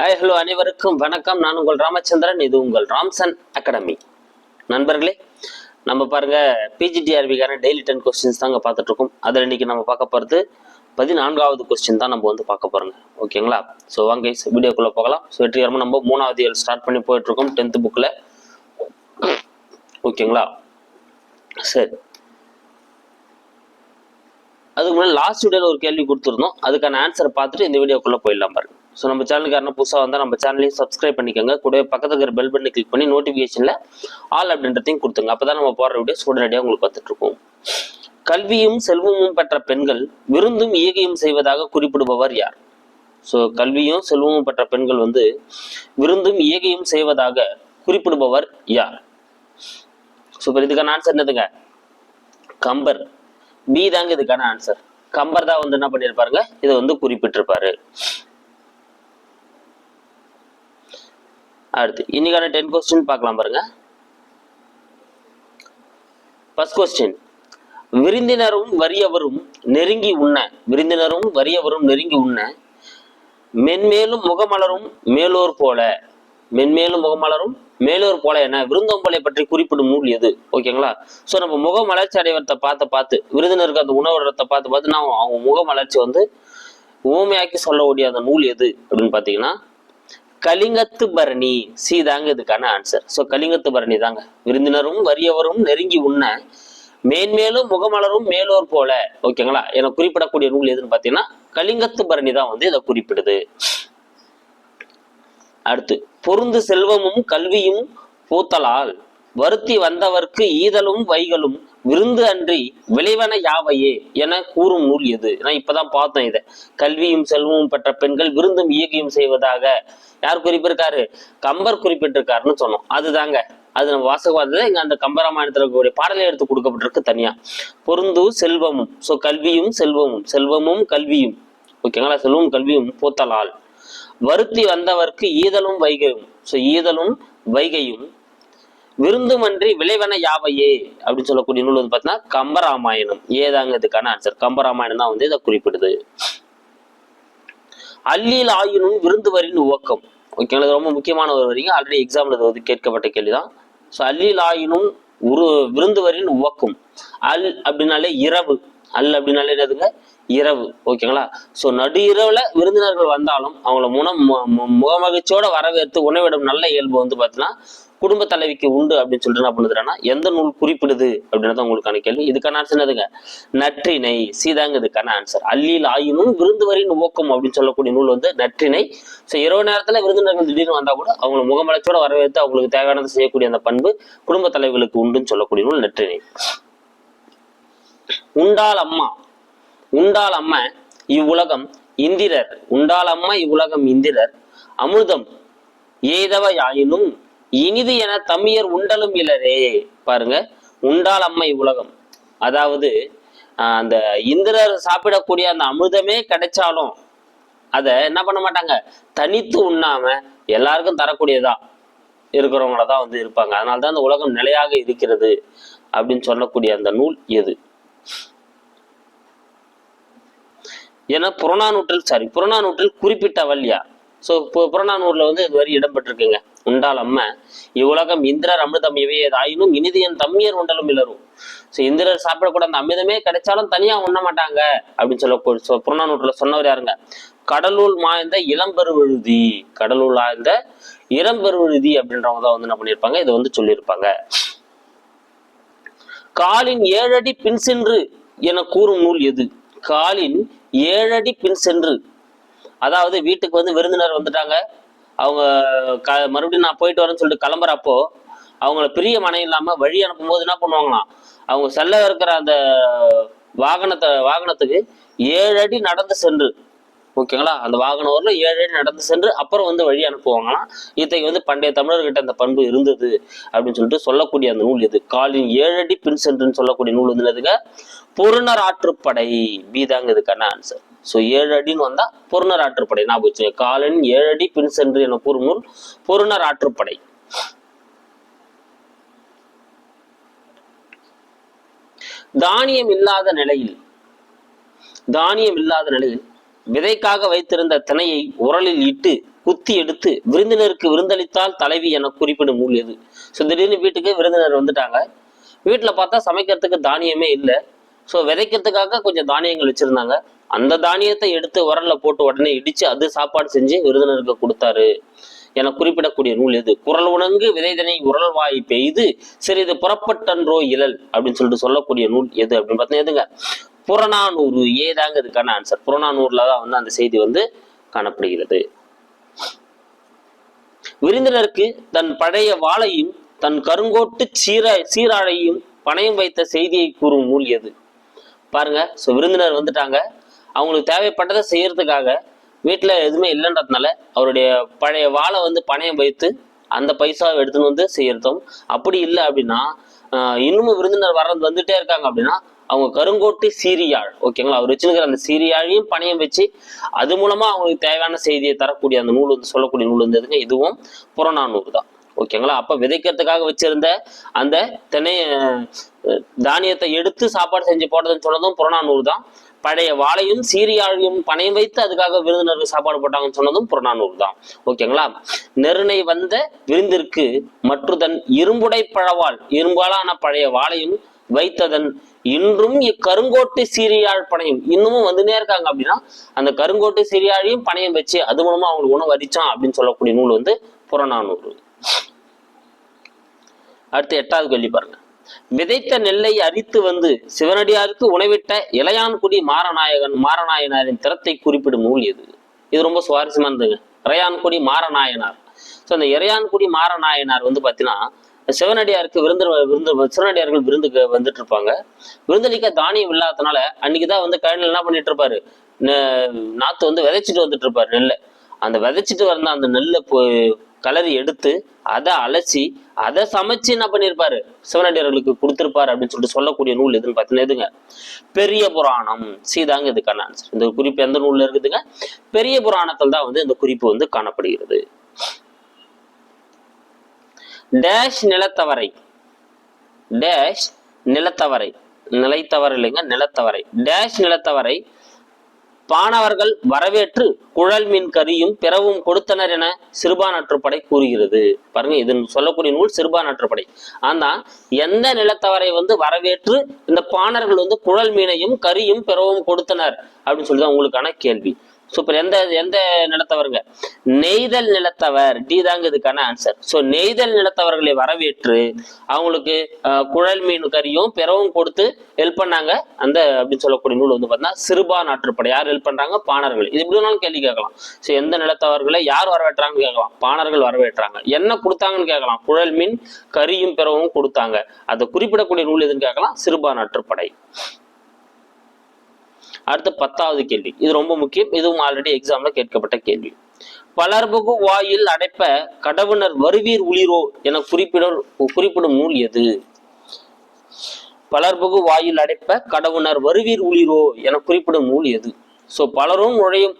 Hi hello அனைவருக்கும் வணக்கம். நான் உங்கள் ராமச்சந்திரன். இது உங்கள் ராம்சன் அகாடமி. நண்பர்களே நம்ம பாருங்க பிஜிடிஆர்பிக்கான டெய்லி டென் கொஸ்டின்ஸ் தாங்க பார்த்துட்டு இருக்கோம் அதில் இன்னைக்கு நம்ம பார்க்க போகிறது பதினான்காவது கொஸ்டின் தான் நம்ம வந்து பார்க்க போறோங்க. ஓகேங்களா? ஸோ வாங்க வீடியோக்குள்ளே போகலாம். ஸோ வெற்றிகரமாக நம்ம மூணாவது இயல் ஸ்டார்ட் பண்ணி போயிட்டு இருக்கோம் டென்த்து புக்கில் ஓகேங்களா? சரி. அதுக்கு முன்னாடி லாஸ்ட் வீடியோவில் ஒரு கேள்வி கொடுத்துருந்தோம். அதுக்கான ஆன்சரை பார்த்துட்டு இந்த வீடியோக்குள்ளே போயிடலாம் பாருங்க. ஸோ நம்ம சேனலுக்கு யாரும் புதுசாக வந்தால் நம்ம சேனலையும் சப்ஸ்கிரைப் பண்ணிக்கோங்க. கூடவே பக்கத்துக்கு இருக்கிற பெல் பட்டனை கிளிக் பண்ணி நோட்டிஃபிகேஷனில் ஆல் அப்படின்றதையும் கொடுத்துங்க அப்போ தான் நம்ம போடுற வீடியோஸ் உடனடியாக உங்களுக்கு பார்த்துட்டுருக்கோம் கல்வியும் செல்வமும் பெற்ற பெண்கள் விருந்தும் ஈகையும் செய்வதாக குறிப்பிடுபவர் யார்? ஸோ கல்வியும் செல்வமும் பெற்ற பெண்கள் வந்து விருந்தும் ஈகையும் செய்வதாக குறிப்பிடுபவர் யார்? சூப்பர் இதுக்கான ஆன்சர் என்னதுங்க? கம்பர். பி தாங்க இதுக்கான ஆன்சர் கம்பர் தான் வந்து என்ன பண்ணியிருப்பாருங்க? இதை வந்து குறிப்பிட்டிருப்பாரு. அடுத்து இன்னைக்கான டென் கொஸ்டின் பார்க்கலாம் பாருங்க. ஃபர்ஸ்ட் கொஸ்டின் விருந்தினரும் வறியவரும் நெருங்கி உண்ண. விருந்தினரும் வறியவரும் நெருங்கி உண்ண. மென்மேலும் முகமலரும் மேலோர் போல. மென்மேலும் முகமலரும் மேலோர் போல என்ன விருந்தோம்பலை பற்றி குறிப்பிடும் நூல் எது? ஓகேங்களா ஸோ நம்ம முக மலர்ச்சி அடைவரத்தை பார்த்து பார்த்து விருந்தினருக்கு அந்த உணவரத்தை பார்த்து பார்த்து நான் அவங்க முக மலர்ச்சி வந்து ஊமையாக்கி சொல்லக்கூடிய அந்த நூல் எது அப்படின்னு பார்த்தீங்கன்னா கலிங்கத்து பரணி. சி தாங்க இதுக்கான ஆன்சர் ஸோ கலிங்கத்து பரணி தாங்க. விருந்தினரும் வறியவரும் நெருங்கி உண்ண மேன்மேலும் முகமலரும் மேலோர் போல. ஓகேங்களா என குறிப்பிடக்கூடிய நூல் எதுன்னு பார்த்தீங்கன்னா கலிங்கத்து பரணி தான் வந்து இதை குறிப்பிடுது. அடுத்து பொருந்து செல்வமும் கல்வியும் பூத்தலால் வருத்தி வந்தவர்க்கு ஈதலும் வைகளும் விருந்து அன்றி விளைவன யாவையே என கூறும் நூல் எது? நான் இப்பதான் பார்த்தோம் இதை. கல்வியும் செல்வமும் பெற்ற பெண்கள் விருந்தும் இயக்கியும் செய்வதாக யார் குறிப்பிட்டிருக்காரு? கம்பர் குறிப்பிட்டிருக்காருன்னு சொன்னோம். அதுதாங்க. அது நம்ம வாசகவாதத்தை இங்க அந்த கம்பராமாயணத்துல இருக்கக்கூடிய பாடலை எடுத்து கொடுக்கப்பட்டிருக்கு தனியா. பொருந்து செல்வமும். ஸோ கல்வியும் செல்வமும். செல்வமும் கல்வியும். ஓகேங்களா செல்வமும் கல்வியும் பூத்தலால். வருத்தி வந்தவர்க்கு ஈதலும் வைகையும். ஸோ ஈதலும் வைகையும் விருந்துமன்றி விளைவன யாவையே? அப்படின்னு சொல்லக்கூடிய நூல் வந்து பார்த்தீங்கன்னா கம்பராமாயணம். ஏதாங்க இதுக்கான ஆன்சர் கம்பராமாயணம் தான் வந்து இதை குறிப்பிடுது. அல்லில் ஆயினும் விருந்துவரின் உவக்கம். ஓகேங்களா இது ரொம்ப முக்கியமான ஒரு வரிங்க. ஆல்ரெடி எக்ஸாம்ல இது வந்து கேட்கப்பட்ட கேள்விதான். ஸோ அல்லில் ஆயினும் உரு விருந்துவரின் உவக்கும். அல் அப்படின்னாலே இரவு. அல் அப்படின்னாலே என்னதுங்க? இரவு. ஓகேங்களா ஸோ நடு இரவுல விருந்தினர்கள் வந்தாலும் அவங்கள முன மு- முகமகிழ்ச்சியோட வரவேற்று உணவிடும் நல்ல இயல்பு வந்து பார்த்தீங்கன்னா குடும்ப தலைவிக்கு உண்டு அப்படின்னு சொல்லிட்டு என்ன பண்ணுதுன்னா எந்த நூல் குறிப்பிடுது அப்படின்றத உங்களுக்கான கேள்வி. இதுக்கான ஆன்சர் என்னதுங்க? நற்றினை. சீதாங்க இதுக்கான ஆன்சர் அல்லியில் ஆயினும் விருந்துவரின் ஓக்கம் அப்படின்னு சொல்லக்கூடிய நூல் வந்து நற்றினை. ஸோ இரவு நேரத்துல விருந்தினர்கள் திடீர்னு வந்தா கூட அவங்களை முகமலைச்சோட வரவேற்று அவங்களுக்கு தேவையானதை செய்யக்கூடிய அந்த பண்பு குடும்ப தலைவர்களுக்கு உண்டுன்னு சொல்லக்கூடிய நூல் நற்றினை. உண்டால் அம்மா. உண்டால் அம்மா இவ்வுலகம் இந்திரர். உண்டால் அம்மா இவ்வுலகம் இந்திரர். அமிர்தம் ஏதவையாயினும் இனிது என தமியர் உண்டலும் இலரே பாருங்க உண்டால் அம்மை உலகம். அதாவது அந்த இந்திரர் சாப்பிடக்கூடிய அந்த அமிர்தமே கிடைச்சாலும் அதை என்ன பண்ண மாட்டாங்க? தனித்து உண்ணாம எல்லாருக்கும் தரக்கூடியதா இருக்கிறவங்கள தான் வந்து இருப்பாங்க. அதனால தான் அந்த உலகம் நிலையாக இருக்கிறது அப்படின்னு சொல்லக்கூடிய அந்த நூல் எது? ஏன்னா புறநானூற்றில் சாரி புறநானூற்றில் குறிப்பிட்டவள் யார்? ஸோ புறநானூர்ல வந்து இது வரி இடம்பெற்றிருக்குங்க உண்டால் அம்ம இவ்வுலகம் இந்திரர் அமிர்தம் இவையதாயினும் இனிதியன் தம்மியர் உண்டலும் இலரும். ஸோ இந்திரர் சாப்பிடக்கூட அந்த அமிர்தமே கிடைச்சாலும் தனியா உண்ண மாட்டாங்க அப்படின்னு சொல்ல புறநானூற்றில் சொன்னவர் யாருங்க? கடலூர் மாய்ந்த இளம்பெருவழுதி கடலூர் ஆய்ந்த இளம்பெருவழுதி அப்படின்றவங்க தான் வந்து என்ன பண்ணியிருப்பாங்க? இதை வந்து சொல்லியிருப்பாங்க. காலின் ஏழடி பின் சென்று என கூறும் நூல் எது? காலின் ஏழடி பின் சென்று அதாவது வீட்டுக்கு வந்து விருந்தினர் வந்துட்டாங்க. அவங்க க மறுபடியும் நான் போயிட்டு வரேன்னு சொல்லிட்டு கிளம்புறப்போ அவங்கள பிரிய மனம் இல்லாமல் வழி அனுப்பும்போது என்ன பண்ணுவாங்களாம்? அவங்க செல்ல இருக்கிற அந்த வாகனத்தை வாகனத்துக்கு ஏழு அடி நடந்து சென்று ஓகேங்களா? அந்த வாகனம் வரல ஏழு அடி நடந்து சென்று அப்புறம் வந்து வழி அனுப்புவாங்களாம். இத்தகைய வந்து பண்டைய தமிழர்கிட்ட அந்த பண்பு இருந்தது அப்படின்னு சொல்லிட்டு சொல்லக்கூடிய அந்த நூல் இது காலின் ஏழடி பின் சென்றுன்னு சொல்லக்கூடிய நூல் வந்து என்னதுங்க? பொருணர் ஆற்றுப்படை. பிதாங்க இதுக்கான ஆன்சர் ஸோ ஏழு அடின்னு வந்தால் பொருணர் ஆற்றுப்படை. நான் வச்சுங்க காலின் ஏழு அடி பின் சென்று என கூறும் நூல் பொருணர் ஆற்றுப்படை. தானியம் இல்லாத நிலையில் தானியம் இல்லாத நிலையில் விதைக்காக வைத்திருந்த திணையை உரலில் இட்டு குத்தி எடுத்து விருந்தினருக்கு விருந்தளித்தால் தலைவி என குறிப்பிடும் நூல் எது? ஸோ திடீர்னு வீட்டுக்கு விருந்தினர் வந்துட்டாங்க. வீட்டில் பார்த்தா சமைக்கிறதுக்கு தானியமே இல்லை. ஸோ விதைக்கிறதுக்காக கொஞ்சம் தானியங்கள் வச்சிருந்தாங்க. அந்த தானியத்தை எடுத்து உரல்ல போட்டு உடனே இடிச்சு அது சாப்பாடு செஞ்சு விருந்தினருக்கு கொடுத்தாரு என குறிப்பிடக்கூடிய நூல் எது? குரல் உணங்கு விதைதனை உரல் வாய் பெய்து சிறிது புறப்பட்டன்றோ இழல் அப்படின்னு சொல்லிட்டு சொல்லக்கூடிய நூல் எது அப்படின்னு பார்த்தீங்கன்னா எதுங்க? புறநானூறு ஏதாங்க இதுக்கான ஆன்சர் புறநானூறுல தான் வந்து அந்த செய்தி வந்து காணப்படுகிறது. விருந்தினருக்கு தன் பழைய வாளையும் தன் கருங்கோட்டு சீர சீராழையும் பணயம் வைத்த செய்தியை கூறும் நூல் எது? பாருங்க ஸோ விருந்தினர் வந்துட்டாங்க. அவங்களுக்கு தேவைப்பட்டதை செய்யறதுக்காக வீட்டில் எதுவுமே இல்லைன்றதுனால அவருடைய பழைய வாளை வந்து பணயம் வைத்து அந்த பைசாவை எடுத்துன்னு வந்து செய்யறதும். அப்படி இல்லை அப்படின்னா இன்னமும் விருந்தினர் வர்றது வந்துட்டே இருக்காங்க அப்படின்னா அவங்க கருங்கோட்டு சீரியாழ் ஓகேங்களா அவர் வச்சிருக்கிற அந்த சீரியாழையும் பணயம் வச்சு அது மூலமா அவங்களுக்கு தேவையான செய்தியை தரக்கூடிய அந்த நூல் வந்து சொல்லக்கூடிய நூல் வந்து இதுவும் புறநானூறு தான் ஓகேங்களா அப்ப விதைக்கிறதுக்காக வச்சிருந்த அந்த திணை தானியத்தை எடுத்து சாப்பாடு செஞ்சு போட்டதுன்னு சொன்னதும் புறநானூறு தான். பழைய வாழையும் சீரியாழையும் பணையம் வைத்து அதுக்காக விருந்தினருக்கு சாப்பாடு போட்டாங்கன்னு சொன்னதும் புறநானூறு தான் ஓகேங்களா நெருணை வந்த விருந்திற்கு மற்றுதன் இரும்புடை பழவாள் இரும்பாலான பழைய வாழையும் வைத்ததன் இன்றும் இக்கருங்கோட்டு சீரியாழ் பணையும் இன்னமும் வந்துனே இருக்காங்க அப்படின்னா அந்த கருங்கோட்டு சீரியாழையும் பணையம் வச்சு அது மூலமா அவங்களுக்கு உணவு அரிச்சான் அப்படின்னு சொல்லக்கூடிய நூல் வந்து புறநானூறு. அடுத்து எட்டாவது கேள்வி பாருங்க. விதைத்த நெல்லை அரித்து வந்து சிவனடியாருக்கு உணவிட்ட இளையான்குடி மாரநாயகன் மாரநாயனாரின் திறத்தை குறிப்பிடும் நூல் எது? இது ரொம்ப சுவாரஸ்யமா இருந்ததுங்க. இறையான்குடி மாரநாயனார். ஸோ அந்த இறையான்குடி மாரநாயனார் வந்து பார்த்தீங்கன்னா சிவனடியாருக்கு விருந்து விருந்து சிவனடியார்கள் விருந்துக்கு வந்துட்டு இருப்பாங்க விருந்தளிக்க தானியம் இல்லாதனால அன்னைக்கு தான் வந்து கழனில் என்ன பண்ணிட்டு இருப்பாரு நாத்து வந்து விதைச்சிட்டு வந்துட்டு இருப்பாரு நெல்லை. அந்த விதைச்சிட்டு வந்த அந்த நெல்லை போ கலரி எடுத்து அதை அலசி அதை சமைச்சு என்ன பண்ணியிருப்பாரு சிவனடியார்களுக்கு கொடுத்திருப்பாரு அப்படின்னு சொல்லிட்டு சொல்லக்கூடிய நூல் எதுன்னு பார்த்தீங்கன்னா எதுங்க? பெரிய புராணம். சீதாங்க இதுக்கான ஆன்சர் இந்த குறிப்பு எந்த நூல்ல இருக்குதுங்க? பெரிய புராணத்தில் தான் வந்து இந்த குறிப்பு வந்து காணப்படுகிறது. டேஷ் நிலத்தவரை. டேஷ் நிலத்தவரை. நிலைத்தவர் இல்லைங்க நிலத்தவரை. டேஷ் நிலத்தவரை பாணவர்கள் வரவேற்று குழல் மீன் கரியும் பிறவும் கொடுத்தனர் என சிறுபானாற்றுப்படை கூறுகிறது. பாருங்க இது சொல்லக்கூடிய நூல் சிறுபானாற்றுப்படை ஆனா எந்த நிலத்தவரை வந்து வரவேற்று இந்த பாணர்கள் வந்து குழல் மீனையும் கரியும் பிறவும் கொடுத்தனர் அப்படின்னு சொல்லிதான் உங்களுக்கான கேள்வி. சூப்பர். எந்த எந்த நிலத்தவருங்க? நெய்தல் நிலத்தவர். டி தாங்க இதுக்கான ஆன்சர் ஸோ நெய்தல் நிலத்தவர்களை வரவேற்று அவங்களுக்கு குழல் மீன் கறியும் பிறவும் கொடுத்து ஹெல்ப் பண்ணாங்க. அந்த அப்படின்னு சொல்லக்கூடிய நூல் வந்து பார்த்தீங்கன்னா சிறுபா நாட்டுப்படை யார் ஹெல்ப் பண்றாங்க? பாணர்கள். இது எப்படி வேணாலும் கேள்வி கேட்கலாம். ஸோ எந்த நிலத்தவர்களை யார் வரவேற்றாங்கன்னு கேட்கலாம். பாணர்கள் வரவேற்றாங்க. என்ன கொடுத்தாங்கன்னு கேட்கலாம். குழல் மீன் கறியும் பிறவும் கொடுத்தாங்க. அதை குறிப்பிடக்கூடிய நூல் எதுன்னு கேட்கலாம். சிறுபா நாட்டுப்படை அடுத்து பத்தாவது கேள்வி. இது ரொம்ப முக்கியம். இதுவும் ஆல்ரெடி எக்ஸாம்ல கேட்கப்பட்ட கேள்வி. பலர்புகு வாயில் அடைப்ப கடவுணர் வருவீர் உளிரோ என குறிப்பிடும் குறிப்பிடும் நூல் எது? பலர்பகு வாயில் அடைப்ப கடவுணர் வருவீர் உளிரோ என குறிப்பிடும் நூல் எது? ஸோ பலரும் நுழையும்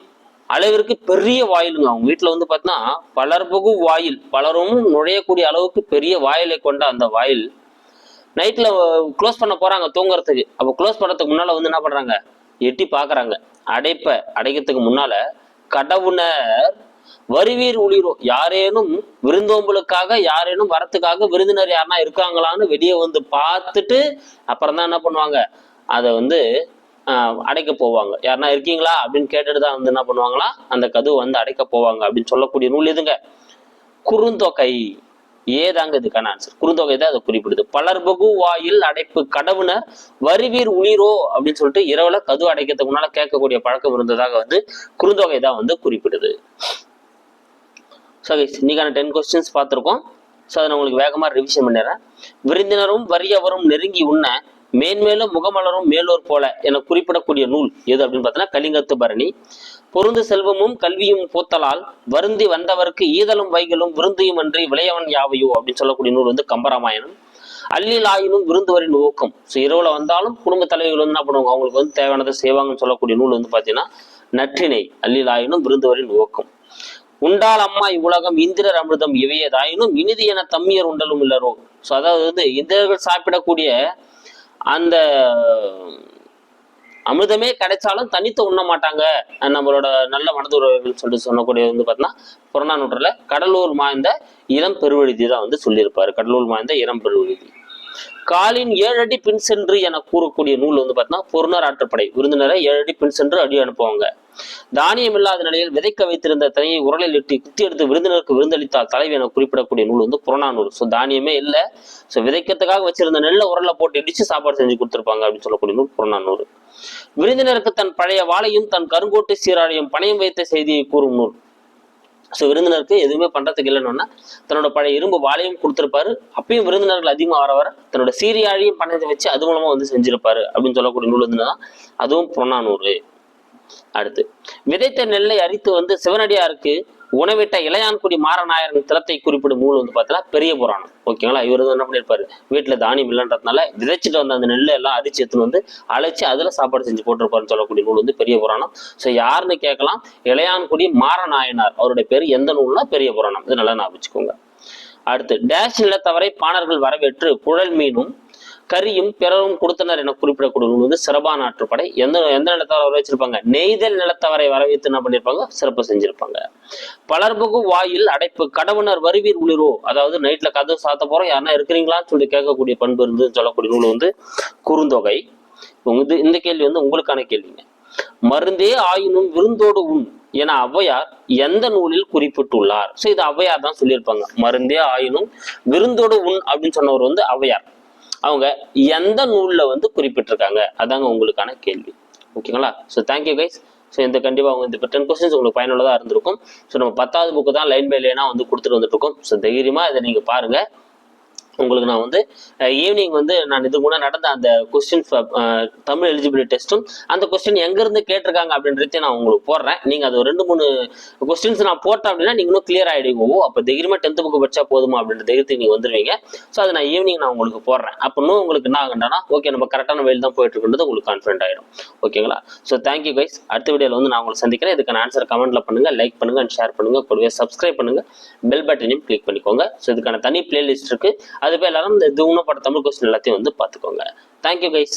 அளவிற்கு பெரிய வாயிலுங்க. அவங்க வீட்டில் வந்து பார்த்தீங்கன்னா பலர்பகு வாயில் பலரும் நுழையக்கூடிய அளவுக்கு பெரிய வாயிலை கொண்ட அந்த வாயில் நைட்டில் க்ளோஸ் பண்ண போகிறாங்க தூங்குறதுக்கு. அப்போ க்ளோஸ் பண்ணுறதுக்கு முன்னால் வந்து என்ன பண்ணுறாங்க எட்டி பாக்குறாங்க அடைப்ப அடைக்கிறதுக்கு முன்னால கடவுணர் வருவீர் உளிரும் யாரேனும் விருந்தோம்பலுக்காக யாரேனும் வரத்துக்காக விருந்தினர் யாருனா இருக்காங்களான்னு வெளியே வந்து பார்த்துட்டு அப்புறம் தான் என்ன பண்ணுவாங்க? அதை வந்து அடைக்க போவாங்க. யாருனா இருக்கீங்களா? அப்படின்னு கேட்டுட்டு தான் வந்து என்ன பண்ணுவாங்களா? அந்த கதவு வந்து அடைக்க போவாங்க அப்படின்னு சொல்லக்கூடிய நூல் எதுங்க? குறுந்தொகை. ஏதாங்க இதுக்கான ஆன்சர் குறுந்தொகை தான் அதை குறிப்பிடுது. பலர்பகு வாயில் அடைப்பு கடவுனர் வருவீர் உளிரோ அப்படின்னு சொல்லிட்டு இரவுல கது அடைக்கிறதுக்கு முன்னால கேட்கக்கூடிய பழக்கம் இருந்ததாக வந்து குறுந்தொகை தான் வந்து குறிப்பிடுது. ஸோ இன்னைக்கான டென் கொஸ்டின்ஸ் பார்த்துருக்கோம். ஸோ அதை நான் உங்களுக்கு வேகமாக ரிவிஷன் பண்ணிடுறேன். விருந்தினரும் வறியவரும் நெருங்கி உண்ண மேன்மேலும் முகமலரும் மேலோர் போல என குறிப்பிடக்கூடிய நூல் எது அப்படின்னு பார்த்தீங்கன்னா கலிங்கத்து பரணி. பொருந்து செல்வமும் கல்வியும் பூத்தலால் வருந்தி வந்தவருக்கு ஈதலும் வைகளும் விருந்தியும் அன்றி விளையவன் யாவையோ அப்படின்னு சொல்லக்கூடிய நூல் வந்து கம்பராமாயணம். அல்லில் ஆயினும் விருந்துவரின் ஊக்கம் ஸோ இரவுல வந்தாலும் குடும்ப தலைவர்கள் வந்து என்ன பண்ணுவாங்க? அவங்களுக்கு வந்து தேவையானதை செய்வாங்கன்னு சொல்லக்கூடிய நூல் வந்து பார்த்தீங்கன்னா நற்றினை. அல்லில் ஆயினும் விருந்துவரின் ஊக்கம் உண்டால் அம்மா இவ்வுலகம் இந்திரர் அமிர்தம் இவையதாயினும் இனிது என தம்மியர் உண்டலும் இல்லரோ ஸோ அதாவது வந்து இந்திரர்கள் சாப்பிடக்கூடிய அந்த அமிர்தமே கிடைச்சாலும் தனித்து உண்ண மாட்டாங்க. நம்மளோட நல்ல மனதுறவுகள் சொல்லிட்டு சொன்னக்கூடிய வந்து பார்த்தீங்கன்னா புறநானூற்றில் கடலூர் மாய்ந்த இளம் பெருவெழுதி தான் வந்து சொல்லியிருப்பார். கடலூர் மாய்ந்த இளம் பெருவெழுதி காலின் ஏழடி பின் சென்று என கூறக்கூடிய நூல் வந்து பார்த்தீங்கன்னா பொருணர் ஆற்றுப்படை. விருந்தினரை ஏழடி பின் சென்று அடி அனுப்புவாங்க. தானியம் இல்லாத நிலையில் விதைக்க வைத்திருந்த தனியை உரலில் இட்டு குத்தி எடுத்து விருந்தினருக்கு விருந்தளித்தால் தலைவி என குறிப்பிடக்கூடிய நூல் வந்து புறநானூறு. ஸோ தானியமே இல்லை. ஸோ விதைக்கிறதுக்காக வச்சிருந்த நெல்லை உரல்ல போட்டு இடிச்சு சாப்பாடு செஞ்சு கொடுத்துருப்பாங்க அப்படின்னு சொல்லக்கூடிய நூல் புறநானூறு. விருந்தினருக்கு தன் பழைய வாழையும் தன் கருங்கோட்டு சீராழையும் பணையம் வைத்த செய்தியை கூறும் நூல். ஸோ விருந்தினருக்கு எதுவுமே பண்றதுக்கு இல்லைன்னா தன்னோட பழைய இரும்பு வாளையும் கொடுத்துருப்பாரு. அப்பயும் விருந்தினர்கள் அதிகமாக வர வர தன்னோட சீரியாழியும் பணத்தை வச்சு அது மூலமா வந்து செஞ்சிருப்பாரு அப்படின்னு சொல்லக்கூடிய நூல் இருந்ததுன்னா அதுவும் புறநானூறு. அடுத்து. விதைத்த நெல்லை அரித்து வந்து சிவனடியாருக்கு உணவிட்ட இளையான்குடி மாரநாயரன் திறத்தை குறிப்பிடும் நூல் வந்து பார்த்தீங்கன்னா பெரிய புராணம். ஓகேங்களா? இவர் வந்து என்ன பண்ணியிருப்பாரு? வீட்டுல தானியம் இல்லைன்றதுனால விதைச்சிட்டு வந்த அந்த நெல்லை எல்லாம் அரிச்சு எடுத்துன்னு வந்து அழைச்சு அதுல சாப்பாடு செஞ்சு போட்டிருப்பாருன்னு சொல்லக்கூடிய நூல் வந்து பெரிய புராணம். ஸோ யாருன்னு கேட்கலாம்? இளையான்குடி மாரநாயனார். அவருடைய பேர் எந்த நூல்னா பெரிய புராணம். இது நல்லா நான் வச்சுக்கோங்க அடுத்து டேஷ் நிலத்தவரை பாணர்கள் வரவேற்று குழல் மீனும் கரியும் பிறரும் கொடுத்தனர் என குறிப்பிடக்கூடிய நூல் வந்து சிறப்பான ஆற்றுப்படை. எந்த எந்த நிலத்தவரை வர வச்சிருப்பாங்க நெய்தல் நிலத்தவரை வரவேற்று என்ன பண்ணியிருப்பாங்க சிறப்பு செஞ்சிருப்பாங்க. பலர்புகு வாயில் அடைப்பு கடவுணர் வருவீர் உளிரோ அதாவது நைட்ல கதவு சாத்த போறோம் யாருன்னா இருக்கிறீங்களான்னு சொல்லி கேட்கக்கூடிய பண்பு இருந்து சொல்லக்கூடிய நூல் வந்து குறுந்தொகை. இது- இந்த கேள்வி வந்து உங்களுக்கான கேள்விங்க. மருந்தே ஆயினும் விருந்தோடு உண் என ஔவையார் எந்த நூலில் குறிப்பிட்டுள்ளார்? ஸோ இது ஔவையார் தான் சொல்லியிருப்பாங்க. மருந்தே ஆயினும் விருந்தோடு உண் அப்படின்னு சொன்னவர் வந்து ஔவையார். அவங்க எந்த நூலில் வந்து குறிப்பிட்டிருக்காங்க? அதாங்க உங்களுக்கான கேள்வி. ஓகேங்களா? ஸோ தேங்க்யூ கைஸ் ஸோ இந்த கண்டிப்பாக அவங்க இந்த டென் கொஸ்டின்ஸ் உங்களுக்கு பயனுள்ளதாக இருந்திருக்கும். ஸோ நம்ம பத்தாவது புக்கு தான் லைன் பை லைனாக வந்து கொடுத்துட்டு வந்துட்டு இருக்கோம். ஸோ தைரியமாக இதை நீங்கள் பாருங்கள் உங்களுக்கு நான் வந்து ஈவினிங் வந்து நான் இதுக்கு முன்னாடி நடந்த அந்த கொஸ்டின் தமிழ் எலிஜிபிலிட்டி டெஸ்ட்டும் அந்த கொஸ்டின் எங்கேருந்து கேட்டிருக்காங்க அப்படின்றத நான் உங்களுக்கு போடுறேன். நீங்கள் அது ஒரு ரெண்டு மூணு கொஸ்டின்ஸ் நான் போட்டேன் அப்படின்னா நீங்கள் இன்னும் கிளியர் ஆகிடுங்க ஓ அப்போ தைரியமாக டென்த்து புக்கு படிச்சா போதுமா அப்படின்ற தைரியத்துக்கு நீங்கள் வந்துடுவீங்க ஸோ அதை நான் ஈவினிங் நான் உங்களுக்கு போடுறேன். அப்போ இன்னும் உங்களுக்கு என்ன ஆகுன்றனா ஓகே நம்ம கரெக்டான வழியில் தான் போயிட்டு இருக்குன்றது உங்களுக்கு கான்ஃபிடென்ட் ஆகிடும் ஓகேங்களா ஸோ தேங்க்யூ கைஸ் அடுத்த வீடியோவில் வந்து நான் உங்களுக்கு சந்திக்கிறேன். இதுக்கான ஆன்சர் கமெண்ட்டில் பண்ணுங்கள் லைக் பண்ணுங்கள் அண்ட் ஷேர் பண்ணுங்கள் கூடவே சப்ஸ்கிரைப் பண்ணுங்க. பெல் பட்டனையும் கிளிக் பண்ணிக்கோங்க. ஸோ இதுக்கான தனி பிளேலிஸ்ட் இருக்குது அது போய் எல்லாரும் இந்த தூணப்பட பட தமிழ் கொஸ்டின் எல்லாத்தையும் வந்து பார்த்துக்கோங்க. Thank you guys